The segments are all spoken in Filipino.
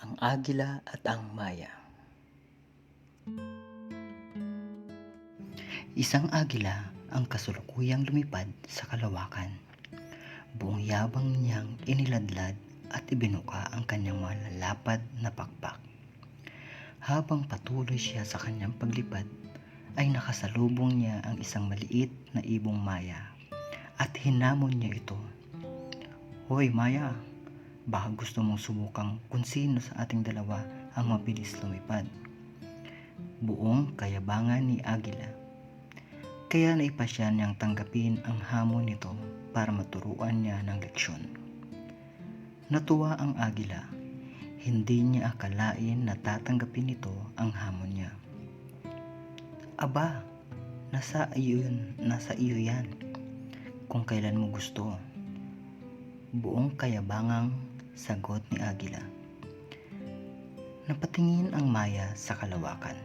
Ang Agila at ang Maya Isang agila ang kasulukuyang lumipad sa kalawakan. Buong yabang niyang iniladlad at ibinuka ang kanyang malalapad na pakpak. Habang patuloy siya sa kanyang paglipad, ay nakasalubong niya ang isang maliit na ibong Maya at hinamon niya ito. Hoy Maya, baka gusto mong subukang kung sino sa ating dalawa ang mabilis lumipad. Buong kayabangan ni Agila. Kaya naipasya niyang tanggapin ang hamon nito para maturuan niya ng leksyon. Natuwa ang Agila. Hindi niya akalain na tatanggapin nito ang hamon niya. Aba, nasa iyo yun, nasa iyo yan. Kung kailan mo gusto. Buong kayabangang sagot ni Agila. Napatingin ang Maya sa kalawakan.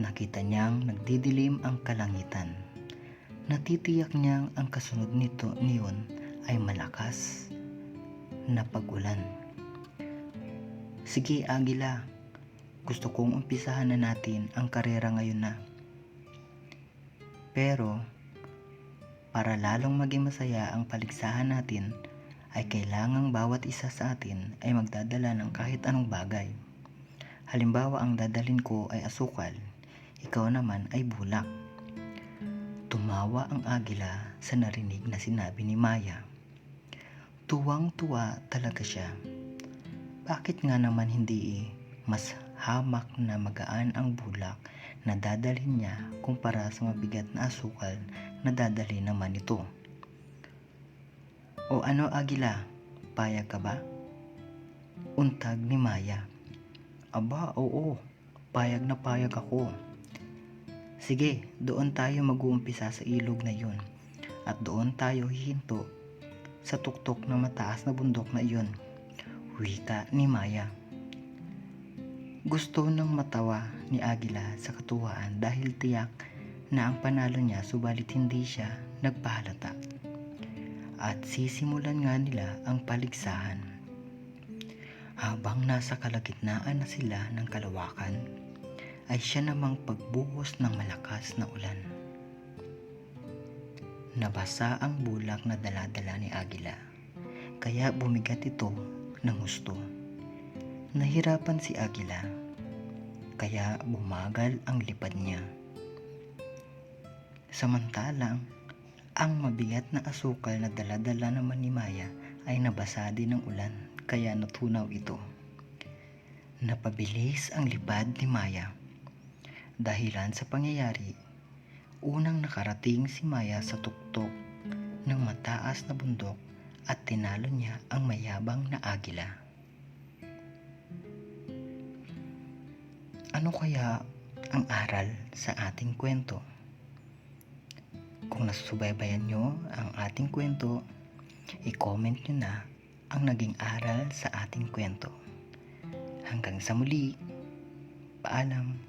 Nakita niyang nagdidilim ang kalangitan. Natitiyak niyang ang kasunod nito niyon ay malakas na pag-ulan. Sige, Agila. Gusto kong umpisahan na natin ang karera ngayon na. Pero, para lalong maging masaya ang paligsahan natin, ay kailangang bawat isa sa atin ay magdadala ng kahit anong bagay. Halimbawa, ang dadalin ko ay asukal, ikaw naman ay bulak. Tumawa ang agila sa narinig na sinabi ni Maya. Tuwang-tuwa talaga siya. Bakit nga naman hindi eh, mas hamak na magaan ang bulak na dadalhin niya kumpara sa mabigat na asukal na dadalhin naman ito? O ano Agila, payag ka ba? Untag ni Maya. Aba, oo, payag na payag ako. Sige, doon tayo mag-uumpisa sa ilog na yun. At doon tayo hihinto sa tuktok ng mataas na bundok na iyon. Wika ni Maya. Gusto ng matawa ni Agila sa katuwaan dahil tiyak na ang panalo niya subalit hindi siya nagpahalata. At sisimulan nga nila ang paligsahan. Habang nasa kalagitnaan na sila ng kalawakan, ay siya namang pagbuhos ng malakas na ulan. Nabasa ang bulak na daladala ni Agila, kaya bumigat ito ng gusto. Nahirapan si Agila, kaya bumagal ang lipad niya. Samantalang, ang mabigat na asukal na daladala naman ni Maya ay nabasa din ng ulan kaya natunaw ito. Napabilis ang lipad ni Maya. Dahilan sa pangyayari, unang nakarating si Maya sa tuktok ng mataas na bundok at tinalo niya ang mayabang na agila. Ano kaya ang aral sa ating kwento? Kung nasusubaybayan nyo ang ating kwento, i-comment nyo na ang naging aral sa ating kwento. Hanggang sa muli, paalam.